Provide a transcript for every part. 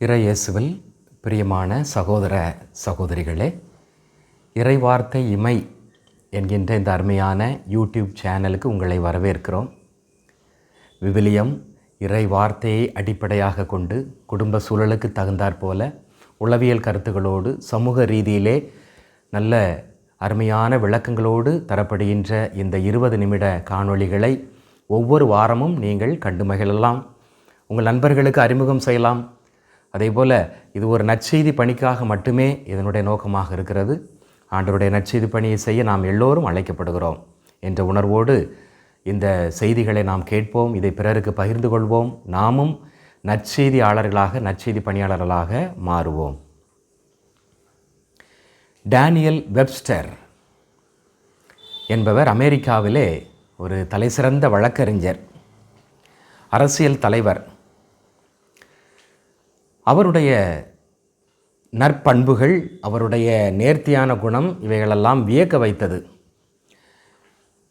இறையேசுவில் பிரியமான சகோதர சகோதரிகளே இறைவார்த்தை இமை என்கின்ற இந்த அருமையான யூடியூப் சேனலுக்கு உங்களை வரவேற்கிறோம். விவிலியம் இறை வார்த்தையை அடிப்படையாக கொண்டு குடும்ப சூழலுக்கு தகுந்தாற் போல உளவியல் கருத்துகளோடு சமூக ரீதியிலே நல்ல அருமையான விளக்கங்களோடு தரப்படுகின்ற இந்த இருபது நிமிட காணொளிகளை ஒவ்வொரு வாரமும் நீங்கள் கண்டு மகிழலாம். உங்கள் நண்பர்களுக்கு அறிமுகம் செய்யலாம். அதே போல் இது ஒரு நற்செய்தி பணிக்காக மட்டுமே இதனுடைய நோக்கமாக இருக்கிறது. ஆண்டவருடைய நற்செய்தி பணியை செய்ய நாம் எல்லோரும் அழைக்கப்படுகிறோம் என்ற உணர்வோடு இந்த செய்திகளை நாம் கேட்போம். இதை பிறருக்கு பகிர்ந்து கொள்வோம். நாமும் நற்செய்தியாளர்களாக நற்செய்தி பணியாளர்களாக மாறுவோம். டேனியல் வெப்ஸ்டர் என்பவர் அமெரிக்காவிலே ஒரு தலைசிறந்த வழக்கறிஞர் அரசியல் தலைவர். அவருடைய நற்பண்புகள் அவருடைய நேர்த்தியான குணம் இவைகளெல்லாம் வியக்க வைத்தது.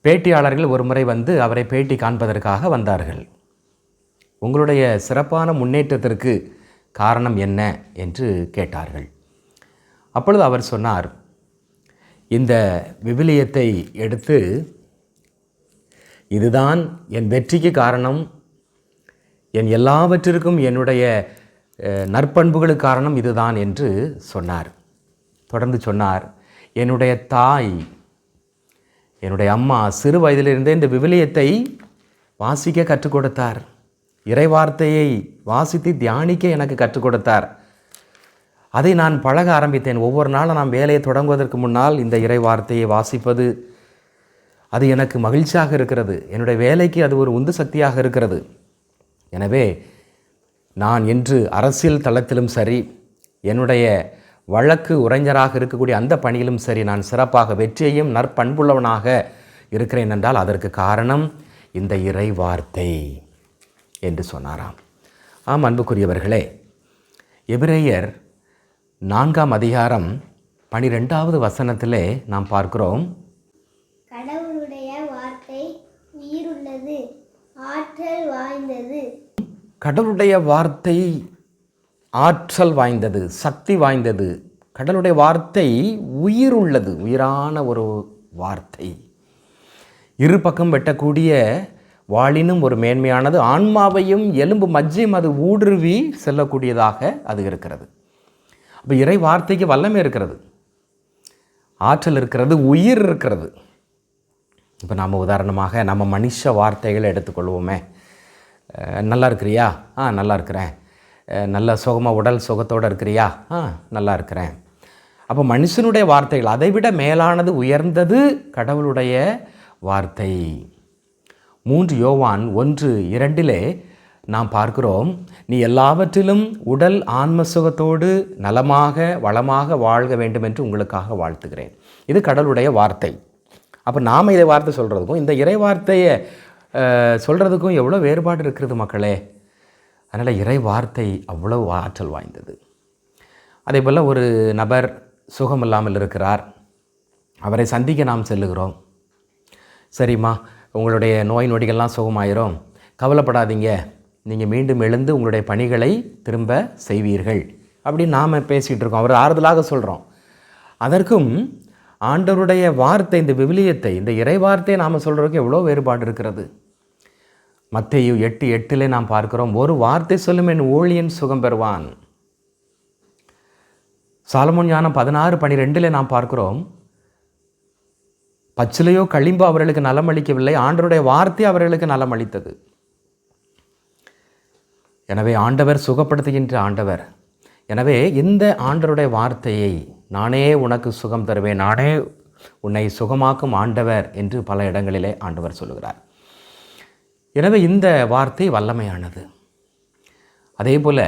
பேட்டியாளர்கள் ஒரு முறை வந்து அவரை பேட்டி காண்பதற்காக வந்தார்கள். உங்களுடைய சிறப்பான முன்னேற்றத்திற்கு காரணம் என்ன என்று கேட்டார்கள். அப்பொழுது அவர் சொன்னார் இந்த விவிலியத்தை எடுத்து இதுதான் என் வெற்றிக்கு காரணம். என் எல்லாவற்றிற்கும் என்னுடைய நற்பண்புகளுக்கு காரணம் இதுதான் என்று சொன்னார். தொடர்ந்து சொன்னார் என்னுடைய தாய் என்னுடைய அம்மா சிறு வயதிலிருந்தே இந்த விவிலியத்தை வாசிக்க கற்றுக் கொடுத்தார். இறைவார்த்தையை வாசித்து தியானிக்க எனக்கு கற்றுக் கொடுத்தார். அதை நான் பழக ஆரம்பித்தேன். ஒவ்வொரு நாளும் நான் வேலையை தொடங்குவதற்கு முன்னால் இந்த இறைவார்த்தையை வாசிப்பது அது எனக்கு மகிழ்ச்சியாக இருக்கிறது. என்னுடைய வேலைக்கு அது ஒரு உந்து சக்தியாக இருக்கிறது. எனவே நான் இன்று அரசியல் தளத்திலும் சரி என்னுடைய வழக்கு உறைஞராக இருக்கக்கூடிய அந்த பணியிலும் சரி நான் சிறப்பாக வெற்றியையும் நற்பண்புள்ளவனாக இருக்கிறேன் என்றால் அதற்கு காரணம் இந்த இறை வார்த்தை என்று சொன்னாராம். ஆம் அன்புக்குரியவர்களே எபிரேயர் நான்காம் அதிகாரம் பனிரெண்டாவது வசனத்திலே நாம் பார்க்கிறோம். கடவுளுடைய வார்த்தை உயிருள்ளது ஆற்றல் வாய்ந்தது. கடவுளுடைய வார்த்தை ஆற்றல் வாய்ந்தது சக்தி வாய்ந்தது. கடவுளுடைய வார்த்தை உயிர் உள்ளது உயிரான ஒரு வார்த்தை. இரு பக்கம் வெட்டக்கூடிய வாளினும் ஒரு மேன்மையானது ஆன்மாவையும் எலும்பு மஜ்ஜையும் அது ஊடுருவி செல்லக்கூடியதாக அது இருக்கிறது. அப்போ இறை வார்த்தைக்கு வல்லமை இருக்கிறது. ஆற்றல் இருக்கிறது உயிர் இருக்கிறது. இப்போ நாம் உதாரணமாக நம்ம மனுஷ வார்த்தைகளை எடுத்துக்கொள்வோமே. நல்லா இருக்கிறியா ஆ நல்லா இருக்கிறேன் நல்ல சுகமாக உடல் சுகத்தோடு இருக்கிறியா? ஆ நல்லா இருக்கிறேன் அப்போ மனுஷனுடைய வார்த்தைகள் அதை விட மேலானது உயர்ந்தது கடவுளுடைய வார்த்தை. மூன்று யோவான் ஒன்று இரண்டிலே நாம் பார்க்கிறோம் நீ எல்லாவற்றிலும் உடல் ஆன்ம சுகத்தோடு நலமாக வளமாக வாழ்க வேண்டும் என்று உங்களுக்காக வாழ்த்துகிறேன். இது கடவுளுடைய வார்த்தை. அப்போ நாம் இதை வார்த்தை சொல்கிறதுக்கும் இந்த இறை வார்த்தையை சொல்கிறதுக்கும் எவ்வளோ வேறுபாடு இருக்கிறது மக்களே? அதனால் இறை வார்த்தை அவ்வளோ ஆற்றல் வாய்ந்தது. அதே போல் ஒரு நபர் சுகம் இல்லாமல் இருக்கிறார். அவரை சந்திக்க நாம் செல்லுகிறோம். சரிம்மா உங்களுடைய நோய் நொடிகள்லாம் சுகமாயிரும். கவலைப்படாதீங்க. நீங்கள் மீண்டும் எழுந்து உங்களுடைய பணிகளை திரும்ப செய்வீர்கள். அப்படின்னு நாம் பேசிகிட்டு இருக்கோம். அவர் ஆறுதலாக சொல்கிறோம் அதற்கும் ஆண்டவருடைய வார்த்தை இந்த விவிலியத்தை இந்த இறை வார்த்தையை நாம் சொல்கிறதுக்கு எவ்வளோ வேறுபாடு இருக்கிறது? மத்தையு எட்டு எட்டிலே நாம் பார்க்கிறோம் ஒரு வார்த்தை சொல்லும் என் ஊழியன் சுகம் பெறுவான். சாலமோன் ஞானம் பதினாறு பனிரெண்டில் நாம் பார்க்கிறோம் பச்சிலையோ களிம்போ அவர்களுக்கு நலம் அளிக்கவில்லை ஆண்டருடைய வார்த்தை அவர்களுக்கு நலம் அளித்தது. எனவே ஆண்டவர் சுகப்படுத்துகின்ற ஆண்டவர். எனவே இந்த ஆண்டவருடைய வார்த்தையை நானே உனக்கு சுகம் தருவேன். நானே உன்னை சுகமாக்கும் ஆண்டவர் என்று பல இடங்களிலே ஆண்டவர் சொல்லுகிறார். எனவே இந்த வார்த்தை வல்லமையானது. அதே போல்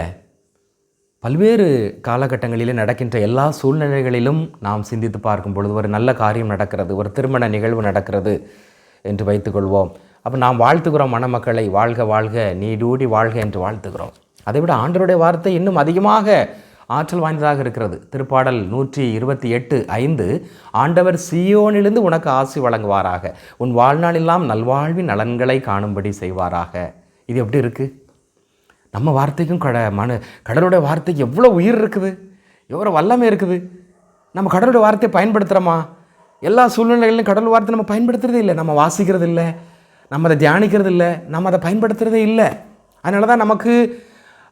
பல்வேறு காலகட்டங்களிலே நடக்கின்ற எல்லா சூழ்நிலைகளிலும் நாம் சிந்தித்து பார்க்கும் பொழுது ஒரு நல்ல காரியம் நடக்கிறது ஒரு திருமண நிகழ்வு நடக்கிறது என்று வைத்துக்கொள்வோம் அப்போ நாம் வாழ்த்துகிறோம் மணமக்களை வாழ்க வாழ்க நீடூடி வாழ்க என்று வாழ்த்துகிறோம். அதை விட ஆண்டவருடைய வார்த்தை இன்னும் அதிகமாக ஆற்றல் வாய்ந்ததாக இருக்கிறது. திருப்பாடல் நூற்றி இருபத்தி எட்டு ஐந்து ஆண்டவர் சியோனிலிருந்து உனக்கு ஆசி வழங்குவாராக. உன் வாழ்நாளெல்லாம் நல்வாழ்வின் நலன்களை காணும்படி செய்வாராக. இது எப்படி இருக்குது நம்ம வார்த்தைக்கும் கட மனு கடலுடைய வார்த்தைக்கு எவ்வளோ உயிர் இருக்குது? எவ்வளோ வல்லமை இருக்குது? நம்ம கடலுடைய வார்த்தையை பயன்படுத்துகிறோமா எல்லா சூழ்நிலைகளிலும் கடல் வார்த்தை நம்ம பயன்படுத்துகிறதே இல்லை. நம்ம வாசிக்கிறது இல்லை நம்ம அதை தியானிக்கிறது இல்லை நம்ம அதை பயன்படுத்துகிறதே இல்லை. அதனால தான் நமக்கு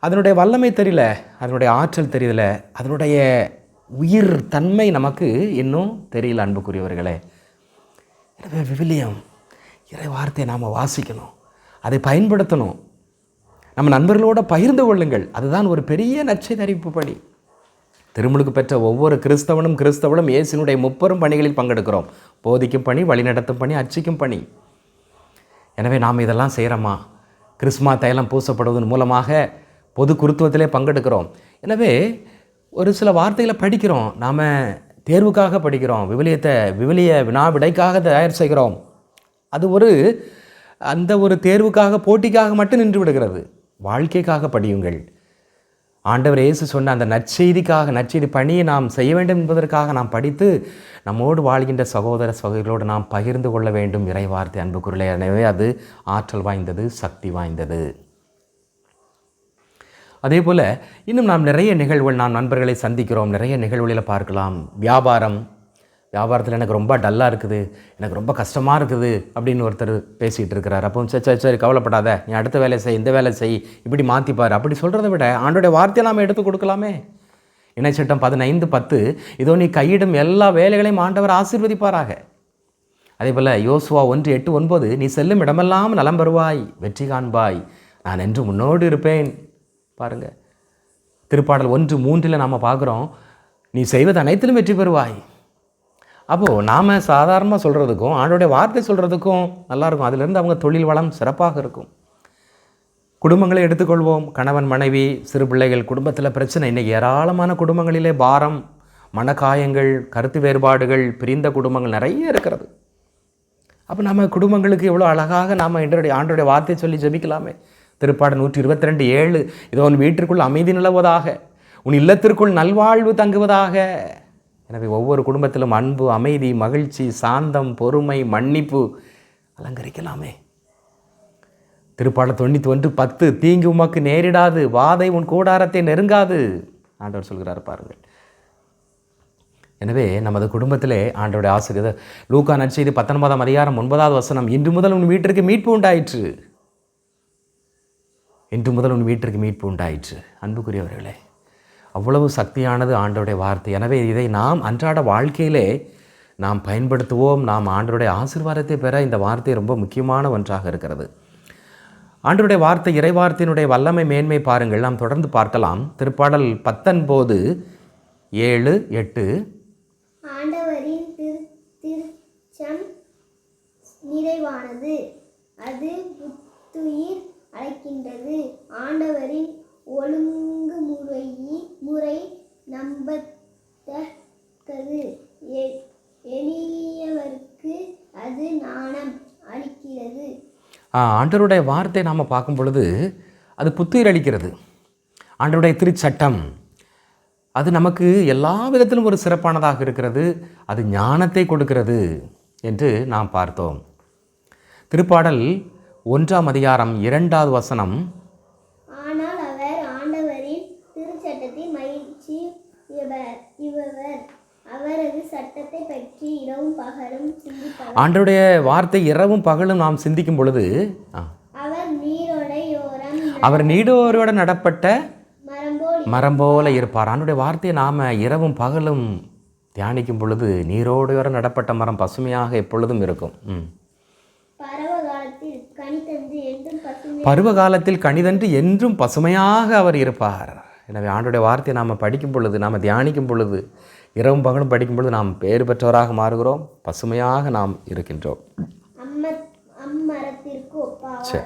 அதனுடைய வல்லமை தெரியல அதனுடைய ஆற்றல் தெரியல அதனுடைய உயிர் தன்மை நமக்கு இன்னும் தெரியல அன்புக்குரியவர்களே. எனவே விவிலியம் இறை வார்த்தையை நாம் வாசிக்கணும் அதை பயன்படுத்தணும். நம்ம நண்பர்களோட பகிர்ந்து கொள்ளுங்கள். அதுதான் ஒரு பெரிய நச்சை அறிவிப்பு பணி. திருமுழுக்கு பெற்ற ஒவ்வொரு கிறிஸ்தவனும் கிறிஸ்தவனும் இயேசுனுடைய முப்பெரும் பணிகளில் பங்கெடுக்கிறோம். போதிக்கும் பணி வழிநடத்தும் பணி அர்ச்சிக்கும் பணி. எனவே நாம் இதெல்லாம் செய்கிறோமா கிறிஸ்மா தைலம் பூசப்படுவதன் மூலமாக பொது குருத்துவத்திலே பங்கெடுக்கிறோம். எனவே ஒரு சில வார்த்தைகளை படிக்கிறோம். நாம் தேர்வுக்காக படிக்கிறோம். விவிலியத்தை விவிலிய வினா விடைக்காக தயார் செய்கிறோம். அது ஒரு அந்த ஒரு தேர்வுக்காக போட்டிக்காக மட்டும் நின்று விடுகிறது. வாழ்க்கைக்காக படியுங்கள். ஆண்டவர் இயேசு சொன்ன அந்த நற்செய்திக்காக நற்செய்தி பணியை நாம் செய்ய வேண்டும் என்பதற்காக நாம் படித்து நம்மோடு வாழ்கின்ற சகோதர சகோதரிகளோடு நாம் பகிர்ந்து கொள்ள வேண்டும். இறைவார்த்தை அன்புக்குள்ளே எனவே அது ஆற்றல் வாய்ந்தது சக்தி வாய்ந்தது. அதே போல் இன்னும் நாம் நிறைய நிகழ்வுகள் நாம் நண்பர்களை சந்திக்கிறோம். நிறைய நிகழ்வுகளில் பார்க்கலாம். வியாபாரம். வியாபாரத்தில் எனக்கு ரொம்ப டல்லாக இருக்குது. எனக்கு ரொம்ப கஷ்டமாக இருக்குது அப்படின்னு ஒருத்தர் பேசிகிட்டு இருக்கிறார். அப்போ சரி சரி சரி கவலைப்படாத. நீ அடுத்த வேலை செய் இந்த வேலை செய். இப்படி மாற்றிப்பார் அப்படி சொல்கிறத விட ஆண்டோடைய வார்த்தையை நாம் எடுத்து கொடுக்கலாமே. இணைச்சட்டம் பதினைந்து பத்து இதோ நீ கையிடும் எல்லா வேலைகளையும் ஆண்டவர் ஆசீர்வதிப்பாராக. அதே போல் யோசுவா ஒன்று எட்டு ஒன்பது நீ செல்லும் இடமெல்லாம் நலம் பெறுவாய் வெற்றி காண்பாய். நான் என்று முன்னோடு இருப்பேன். பாருங்கள் திருப்பாடல் ஒன்று மூன்றில் நாம் பார்க்குறோம் நீ செய்வது அனைத்திலும் வெற்றி பெறுவாய். அப்போது நாம் சாதாரணமாக சொல்கிறதுக்கும் ஆண்டோடைய வார்த்தை சொல்கிறதுக்கும் நல்லாயிருக்கும். அதிலிருந்து அவங்க தொழில் வளம் சிறப்பாக இருக்கும். குடும்பங்களை எடுத்துக்கொள்வோம். கணவன் மனைவி சிறு பிள்ளைகள் குடும்பத்தில் பிரச்சனை. இன்றைக்கி ஏராளமான குடும்பங்களிலே பாரம் மனக்காயங்கள் கருத்து வேறுபாடுகள் பிரிந்த குடும்பங்கள் நிறைய இருக்கிறது. அப்போ நம்ம குடும்பங்களுக்கு எவ்வளோ அழகாக நாம் இன்றைய ஆண்டோடைய வார்த்தை சொல்லி ஜெபிக்கலாமே. திருப்பாடு நூற்றி இருபத்தி ரெண்டு ஏழு. இதோ உன் வீட்டிற்குள் அமைதி நிலவுவதாக உன் இல்லத்திற்குள் நல்வாழ்வு தங்குவதாக. எனவே ஒவ்வொரு குடும்பத்திலும் அன்பு அமைதி மகிழ்ச்சி சாந்தம் பொறுமை மன்னிப்பு அலங்கரிக்கலாமே. திருப்பாடல் தொண்ணூற்றி ஒன்று பத்து தீங்கு உமக்கு நேரிடாது வாதை உன் கூடாரத்தை நெருங்காது. ஆண்டவர் சொல்கிறார் பாருங்கள். எனவே நமது குடும்பத்திலே ஆண்டோடைய ஆசிரியர் லூக்கா நற்செய்தி பத்தொன்பதாம் அதிகாரம் ஒன்பதாவது வசனம் இன்று முதல் உன் வீட்டிற்கு மீட்பு உண்டாயிற்று. இன்று முதல் உன் வீட்டிற்கு மீட்பு உண்டாயிற்று. அன்புக்குரியவர்களே அவ்வளவு சக்தியானது ஆண்டோடைய வார்த்தை. எனவே இதை நாம் அன்றாட வாழ்க்கையிலே நாம் பயன்படுத்துவோம். நாம் ஆண்டோடைய ஆசிர்வாதத்தை பெற இந்த வார்த்தை ரொம்ப முக்கியமான ஒன்றாக இருக்கிறது. ஆண்டுடைய வார்த்தை இறைவார்த்தையினுடைய வல்லமை மேன்மை பாருங்கள். நாம் தொடர்ந்து பார்க்கலாம். திருப்பாடல் பத்தொன்பது ஏழு எட்டு. ஆண்டவரின் நிறைவானது. அது புத்துயிர் அழைக்கின்றது. ஆண்டவரின் ஒழுங்குமுறை முறை நம்பத்தக்கது. எளியவருக்கு அது நாணம் அளிக்கிறது. ஆண்டருடைய வார்த்தை நாம் பார்க்கும் பொழுது அது புத்துயிர் அளிக்கிறது ஆண்டருடைய திருச்சட்டம் அது நமக்கு எல்லா விதத்திலும் ஒரு சிறப்பானதாக இருக்கிறது. அது ஞானத்தை கொடுக்கிறது என்று நாம் பார்த்தோம். திருப்பாடல் ஒன்றாம் அதிகாரம் இரண்டாவது வசனம். ஆனால் அவர் ஆண்டவரின் திருச்சட்டத்தின் மகிழ்ச்சி இவர் அவரது சட்டத்தை பற்றி இரவும் பகலும் ஆண்டவருடைய வார்த்தை இரவும் பகலும் நாம் சிந்திக்கும் பொழுது அவர் நீரோடையோரம் அவர் நீடோரோட நடப்பட்ட மரம் போல இருப்பார். ஆண்டுடைய வார்த்தையை நாம் இரவும் பகலும் தியானிக்கும் பொழுது நீரோடையோர நடப்பட்ட மரம் பசுமையாக எப்பொழுதும் இருக்கும். ம். பரவ காலத்தில் கனி தந்து என்றும் பசுமை பருவ காலத்தில் கணிதன்று என்றும் பசுமையாக அவர் இருப்பார். எனவே ஆண்டுடைய வார்த்தையை நாம் படிக்கும் பொழுது நாம் தியானிக்கும் பொழுது இரவும் பகலும் படிக்கும் பொழுது நாம் பேறு பெற்றவராக மாறுகிறோம். பசுமையாக நாம் இருக்கின்றோம். சரி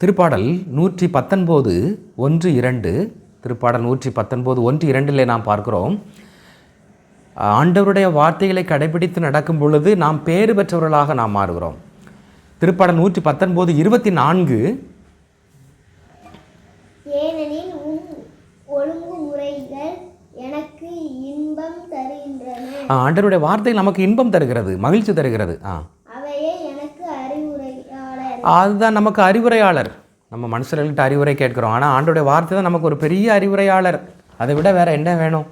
திருப்பாடல் நூற்றி பத்தொன்பது ஒன்று இரண்டு. திருப்பாடல் நூற்றி பத்தொன்பது ஒன்று இரண்டிலே நாம் பார்க்கிறோம். ஆண்டவருடைய வார்த்தைகளை கடைபிடித்து நடக்கும் பொழுது நாம் பேறு பெற்றவர்களாக நாம் மாறுகிறோம். திருப்பாடல் நூற்றி பத்தொன்பது இருபத்தி நான்கு. ஏனெனில் உம் ஒழுங்குமுறைகள் எனக்கு இன்பம் தருகின்றன. ஆண்டவருடைய வார்த்தை நமக்கு இன்பம் தருகிறது மகிழ்ச்சி தருகிறது. ஆ. அவையே எனக்கு அறிவுரையாளர். அதுதான் நமக்கு அறிவுரையாளர். நம்ம மனுஷர்கள்ட்ட அறிவுரை கேட்குறோம். ஆனால் ஆண்டோடைய வார்த்தை தான் நமக்கு ஒரு பெரிய அறிவுரையாளர். அதை விட வேறு என்ன வேணும்?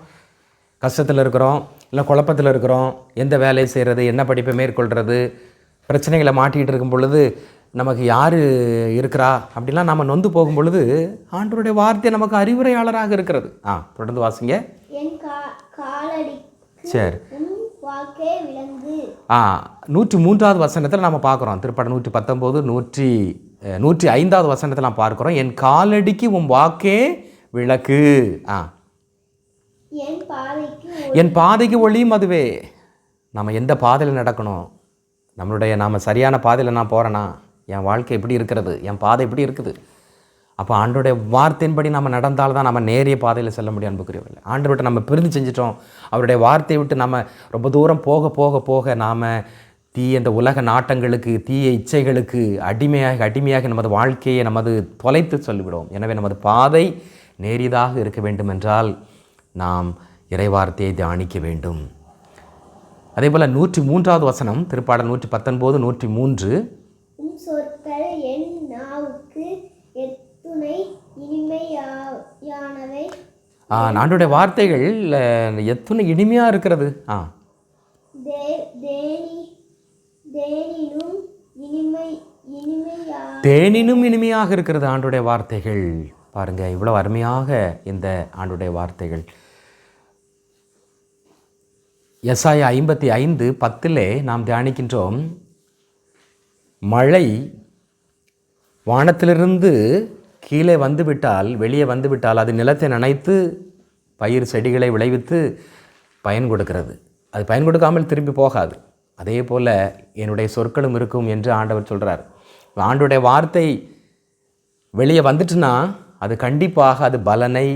கஷ்டத்தில் இருக்கிறோம் இல்லை குழப்பத்தில் இருக்கிறோம் எந்த வேலையை செய்கிறது என்ன படிப்பை மேற்கொள்கிறது பிரச்சனைகளை மாட்டிகிட்டு இருக்கும் பொழுது நமக்கு யார் இருக்கிறா? அப்படிலாம் நம்ம நொந்து போகும் பொழுது ஆண்டவருடைய வார்த்தை நமக்கு அறிவுரையாளராக இருக்கிறது. ஆ தொடர்ந்து வாசிங்க. சரி. ஆ நூற்றி மூன்றாவது வசனத்தில் நம்ம பார்க்குறோம். திருப்படம் நூற்றி பத்தொம்போது நூற்றி நூற்றி ஐந்தாவது வசனத்தில் நாம் பார்க்குறோம். என் காலடிக்கு உன் வாக்கே விளக்கு. ஆ. என் பாதைக்கு என் பாதைக்கு ஒளியும் அதுவே. நம்ம எந்த பாதையில் நடக்கணும்? நம்மளுடைய நாம் சரியான பாதையில் நான் போகிறேன்னா என் வாழ்க்கை எப்படி இருக்கிறது? என் பாதை எப்படி இருக்குது? அப்போ ஆண்டோடைய வார்த்தையின்படி நம்ம நடந்தால் தான் நம்ம நேரிய பாதையில் செல்ல முடியும் அன்புக்குரியவர்கள் ஆண்டு விட்டு நம்ம பிரிந்து செஞ்சிட்டோம். அவருடைய வார்த்தையை விட்டு நம்ம ரொம்ப தூரம் போக போக போக நாம் தீய இந்த உலக நாட்டங்களுக்கு தீய இச்சைகளுக்கு அடிமையாக அடிமையாக நமது வாழ்க்கையை நமது தொலைத்து சொல்லிவிடுவோம். எனவே நமது பாதை நேரியதாக இருக்க வேண்டுமென்றால் நாம் இறைவார்த்தையை தியானிக்க வேண்டும். அதே போல் நூற்றி மூன்றாவது வசனம் திருப்பாடல் நூற்றி பத்தொன்பது நூற்றி மூன்று சொற்கள் என் நாவுக்கு எத்துணை இனிமையானவை ஆ, ஆண்டவருடைய வார்த்தைகள் அஹ், எத்தனை இனிமையாக இருக்கிறது. ஆ. தேனினும் இனிமை இனிமையா. தேனினும் இனிமையாக இருக்கிறது ஆண்டுடைய வார்த்தைகள். பாருங்க இவ்வளோ அருமையாக இந்த ஆண்டுடைய வார்த்தைகள். எஸ்ஐ ஐம்பத்தி ஐந்து பத்திலே நாம் தியானிக்கின்றோம். மழை வானத்திலிருந்து கீழே வந்துவிட்டால் வெளியே வந்துவிட்டால் அது நிலத்தை நனைத்து பயிர் செடிகளை விளைவித்து பயன் கொடுக்கிறது. அது பயன் கொடுக்காமல் திரும்பி போகாது. அதே போல் என்னுடைய சொற்களும் இருக்கும் என்று ஆண்டவர் சொல்கிறார் ஆண்டுடைய வார்த்தை வெளியே வந்துட்டுனா அது கண்டிப்பாக அது பலனை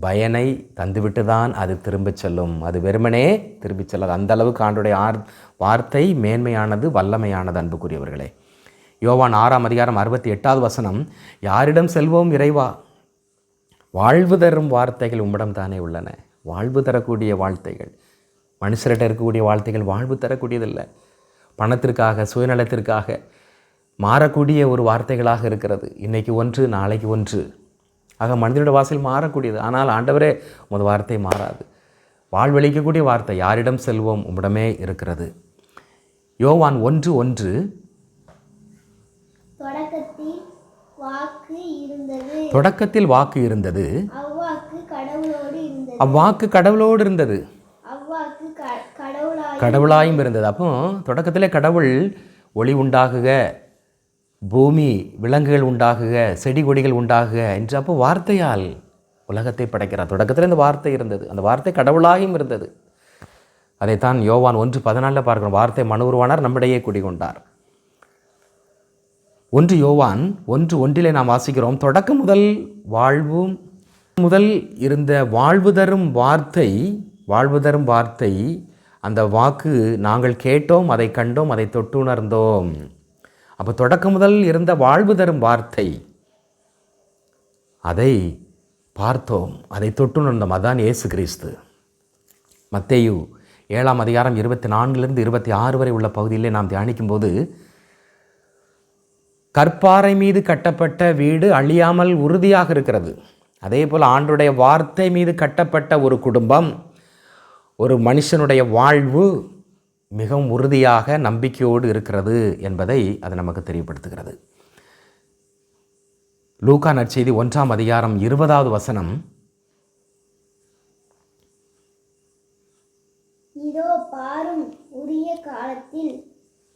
பயனை தந்துவிட்டு தான் அது திரும்பிச் செல்லும். அது வெறுமனே திரும்பிச் செல்லாது. அந்த அளவுக்கு ஆண்டுடைய ஆர் வார்த்தை மேன்மையானது வல்லமையானது அன்புக்குரியவர்களே. யோவான் ஆறாம் அதிகாரம் அறுபத்தி எட்டாவது வசனம் யாரிடம் செல்வோம் இறைவா? வாழ்வு தரும் வார்த்தைகள் உம்மிடம் தானே உள்ளன. வாழ்வு தரக்கூடிய வார்த்தைகள் மனுஷர்கிட்ட இருக்கக்கூடிய வாழ்த்தைகள் வாழ்வு தரக்கூடியதில்லை. பணத்திற்காக சுயநலத்திற்காக மாறக்கூடிய ஒரு வார்த்தைகளாக இருக்கிறது. இன்றைக்கி ஒன்று நாளைக்கு ஒன்று. ஆக மனிதனோட வாசல் மாறக்கூடியது. ஆனால் ஆண்டவரே உமது வார்த்தை மாறாது. வாழ்வழிக்கக்கூடிய வார்த்தை யாரிடம் செல்வோம்? உம்மிடமே இருக்கிறது. யோவான் ஒன்று ஒன்று. தொடக்கத்தில் வாக்கு இருந்தது. அவ்வாக்கு கடவுளோடு இருந்தது. கடவுளாயும் இருந்தது. அப்போ தொடக்கத்திலே கடவுள் ஒளி உண்டாகுக. பூமி விலங்குகள் உண்டாகுக செடி கொடிகள் உண்டாகுக என்று அப்போ வார்த்தையால் உலகத்தை படைக்கிறார். தொடக்கத்தில் இந்த வார்த்தை இருந்தது. அந்த வார்த்தை கடவுளாயும் இருந்தது. அதைத்தான் யோவான் ஒன்று பதினாலில் பார்க்கணும். வார்த்தை மனு உருவானார் நம்மிடையே குடிகொண்டார். ஒன்று யோவான் ஒன்று ஒன்றிலே நாம் வாசிக்கிறோம். தொடக்கம் முதல் வாழ்வும் முதல் இருந்த வாழ்வு தரும் வார்த்தை வாழ்வு தரும் வார்த்தை அந்த வாக்கு நாங்கள் கேட்டோம் அதை கண்டோம் அதை தொட்டுணர்ந்தோம். அப்போ தொடக்கம் முதல் இருந்த வாழ்வு தரும் வார்த்தை. அதை பார்த்தோம். அதை தொட்டுணர்ந்தோம் அதான் இயேசு கிறிஸ்து. மத்தேயு ஏழாம் அதிகாரம் இருபத்தி நான்கிலிருந்து இருபத்தி ஆறு வரை உள்ள பகுதியிலே நாம் தியானிக்கும்போது கற்பாறை மீது கட்டப்பட்ட வீடு அழியாமல் உறுதியாக இருக்கிறது. அதே போல் ஆண்டுடைய வார்த்தை மீது கட்டப்பட்ட ஒரு குடும்பம் ஒரு மனுஷனுடைய வாழ்வு மிகவும் உறுதியாக நம்பிக்கையோடு இருக்கிறது என்பதை அது நமக்கு தெரியப்படுத்துகிறது. லூக்கா நற்செய்தி ஒன்றாம் அதிகாரம் இருபதாவது வசனம் இதோ பாரும் உரிய காலத்தில்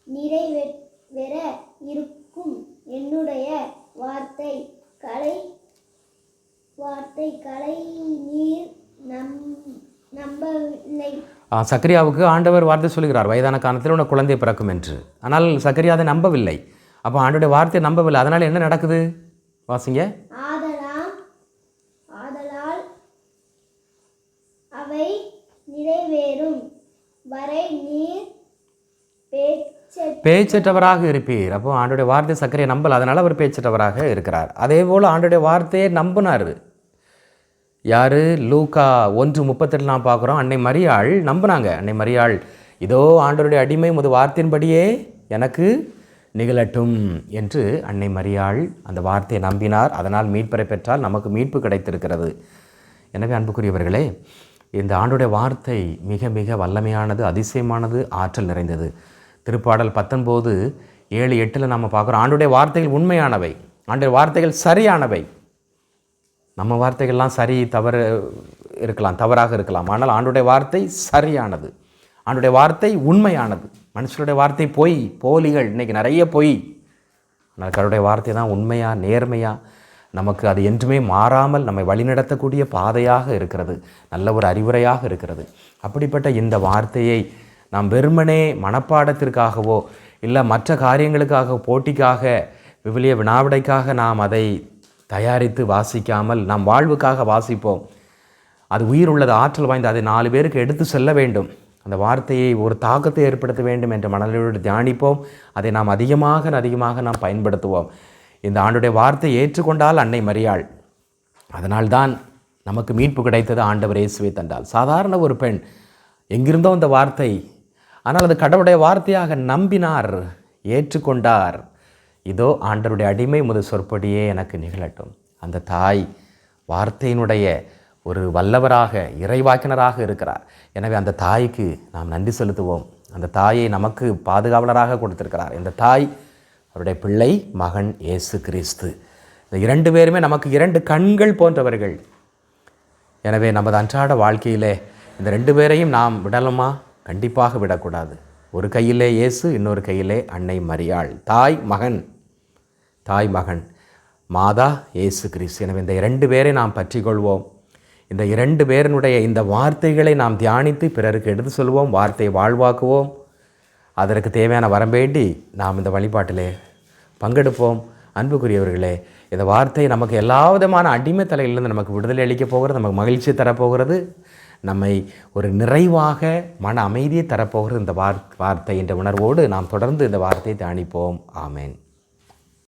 நிறைவேற இருக்கும் என்னுடைய வார்த்தை கலை வார்த்தை கலை நீர் நம் நம்பவில்லை ஆ, சக்கரியாவுக்கு ஆண்டவர் வார்த்தை சொல்கிறார் வயதான காலத்தில் உனக்கு குழந்தை பிறக்கும் என்று. ஆனால் சக்கரியா அதை நம்பவில்லை. அப்போ ஆண்டோடைய வார்த்தையை நம்பவில்லை. அதனால் என்ன நடக்குது? வாசிங்க. அவை நிறைவேறும். வரை நீர் பேச்ச பேச்சற்றவராக இருப்பீர். அப்போ ஆண்டுடைய வார்த்தை சக்கரையை நம்பல. அதனால் அவர் பேச்சற்றவராக இருக்கிறார். அதே போல் ஆண்டுடைய வார்த்தையை நம்பினார். யார்? லூக்கா ஒன்று முப்பத்தெட்டு நான் பார்க்குறோம். அன்னை மரியாள் நம்பினாங்க. அன்னை மரியாள் இதோ ஆண்டவருடைய அடிமை முது வார்த்தையின்படியே எனக்கு நிகழட்டும் என்று அன்னை மரியாள் அந்த வார்த்தையை நம்பினார். அதனால் மீட்பரை பெற்றால் நமக்கு மீட்பு கிடைத்திருக்கிறது. எனவே அன்புக்குரியவர்களே இந்த ஆண்டுடைய வார்த்தை மிக மிக வல்லமையானது அதிசயமானது ஆற்றல் நிறைந்தது. திருப்பாடல் பத்தொன்பது ஏழு எட்டில் நம்ம பார்க்குறோம் ஆண்டுடைய வார்த்தைகள் உண்மையானவை ஆண்டுடைய வார்த்தைகள் சரியானவை. நம்ம வார்த்தைகள்லாம் சரி தவறு இருக்கலாம் தவறாக இருக்கலாம். ஆனால் ஆண்டுடைய வார்த்தை சரியானது. ஆண்டுடைய வார்த்தை உண்மையானது. மனுஷனுடைய வார்த்தை பொய் போலிகள் இன்னைக்கு நிறைய பொய். ஆனால் கருடைய வார்த்தை தான் உண்மையாக நேர்மையாக நமக்கு அது என்றுமே மாறாமல் நம்மை வழிநடத்தக்கூடிய பாதையாக இருக்கிறது. நல்ல ஒரு அறிவுரையாக இருக்கிறது. அப்படிப்பட்ட இந்த வார்த்தையை நாம் வெறுமனே மனப்பாடத்திற்காகவோ இல்லை மற்ற காரியங்களுக்காக போட்டிக்காக விவிலிய வினாவிடைக்காக நாம் அதை தயாரித்து வாசிக்காமல் நாம் வாழ்வுக்காக வாசிப்போம். அது உயிர் உள்ளது ஆற்றல் வாய்ந்த அதை நாலு பேருக்கு எடுத்து செல்ல வேண்டும். அந்த வார்த்தையை ஒரு தாக்கத்தை ஏற்படுத்த வேண்டும் என்ற மனநிலையோடு தியானிப்போம். அதை நாம் அதிகமாக அதிகமாக நாம் பயன்படுத்துவோம். இந்த ஆண்டுடைய வார்த்தை ஏற்றுக்கொண்டால் அன்னை மரியாள். அதனால்தான் நமக்கு மீட்பு கிடைத்தது ஆண்டவர் இயேசுவை தந்தால். சாதாரண ஒரு பெண் எங்கிருந்தோ அந்த வார்த்தை ஆனால் அது கடவுளுடைய வார்த்தையாக நம்பினார் ஏற்றுக்கொண்டார். இதோ ஆண்டருடைய அடிமை முதல் சொற்படியே எனக்கு நிகழட்டும். அந்த தாய் வார்த்தையினுடைய ஒரு வல்லவராக இறைவாக்கினராக இருக்கிறார். எனவே அந்த தாய்க்கு நாம் நன்றி செலுத்துவோம். அந்த தாயை நமக்கு பாதுகாவலராக கொடுத்திருக்கிறார். இந்த தாய் அவருடைய பிள்ளை மகன் இயேசு கிறிஸ்து. இந்த இரண்டு பேருமே நமக்கு இரண்டு கண்கள் போன்றவர்கள். எனவே நமது அன்றாட வாழ்க்கையிலே இந்த ரெண்டு பேரையும் நாம் விடலாமா? கண்டிப்பாக விடக்கூடாது. ஒரு கையிலே இயேசு இன்னொரு கையிலே அன்னை மரியாள். தாய் மகன் தாய் மகன் மாதா இயேசு கிறிஸ்து. எனவே இந்த இரண்டு பேரை நாம் பற்றி கொள்வோம் இந்த இரண்டு பேரினுடைய இந்த வார்த்தைகளை நாம் தியானித்து பிறருக்கு எடுத்து சொல்வோம் வார்த்தையை வாழ்வாக்குவோம். அதற்கு தேவையான வரம்பேண்டி நாம் இந்த வழிபாட்டிலே பங்கெடுப்போம். அன்புக்குரியவர்களே இந்த வார்த்தை நமக்கு எல்லா விதமான அடிமை தலையிலிருந்து நமக்கு விடுதலை அளிக்கப் போகிறது நமக்கு மகிழ்ச்சி தரப்போகிறது நம்மை ஒரு நிறைவாக மன அமைதியை தரப்போகிறது. இந்த வார் வார்த்தை என்ற உணர்வோடு நாம் தொடர்ந்து இந்த வார்த்தையை தியானிப்போம். ஆமேன்.